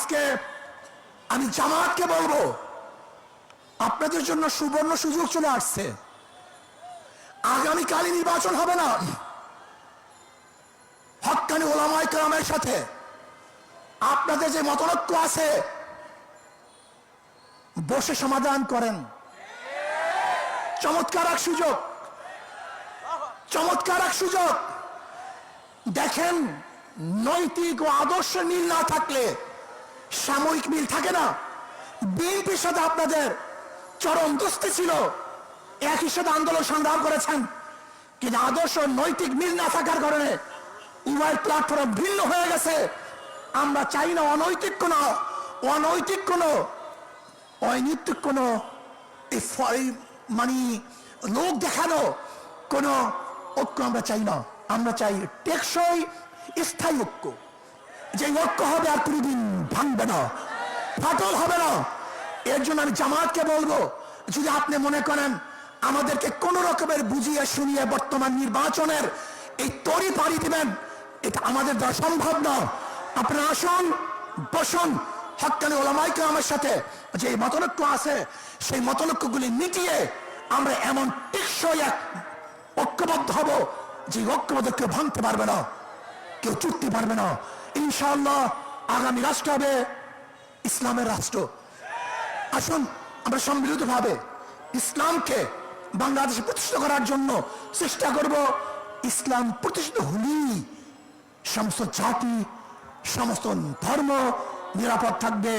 আজকে আমি জামাতকে বলব, আপনাদের জন্য সুবর্ণ সুযোগ চলে আসছে। আগামীকালই নির্বাচন হবে না। হকানি ওলামাই কালামের সাথে আপনাদের যে মতনৈক্য আছে, বসে সমাধান করেন। চমৎকার এক সুযোগ। চমৎকার এক সুযোগ। দেখেন, নৈতিক ও আদর্শ মিল না থাকলে সাময়িক মিল থাকে না। বিএনপির সাথে আপনাদের চরম দোস্তি ছিল। একই সাথে আন্দোলন সংগ্রাম করেছেন। কিন্তু আদর্শ নৈতিক মিল না থাকার কারণে উভয় প্ল্যাটফর্ম ভিন্ন হয়ে গেছে। আমরা চাই না অনৈতিক কোনো অনৈতিক কোনো অনৈতিক কোনো মানে লোক দেখানো কোনো ঐক্য আমরা চাই না। আমরা চাই টেকসই, স্থায়ী ঐক্য। যে ঐক্য হবে আর কোনোদিন ভাঙবে না। ফাটল হবে না। এর জন্য আমি জামাতকে বলব, যদি আপনি মনে করেন আমাদেরকে কোন রকমের বুঝিয়ে শুনিয়ে বর্তমান নির্বাচনের এই তরি পাড়ি দিবেন, এটা আমাদের দ্বারা সম্ভব না। আপনারা আসুন, বসুন। হকানি ওলামাইকে আমার সাথে যে মতলক্য আছে, সেই মতলক্যগুলি মিটিয়ে আমরা এমন টেকসই এক ঐক্যবদ্ধ হব যে ঐক্যবদ্ধ কেউ ভাঙতে পারবে না। কেউ চুটতে পারবে না। ইনশাআল্লাহ আগামী রাষ্ট্র হবে ইসলামের রাষ্ট্র। আসুন, আমরা সম্মিলিত ভাবে ইসলামকে বাংলাদেশে প্রতিষ্ঠিত করার জন্য চেষ্টা করব ইসলাম প্রতিষ্ঠিত হলি সমস্ত জাতি, সমস্ত ধর্ম নিরাপদ থাকবে।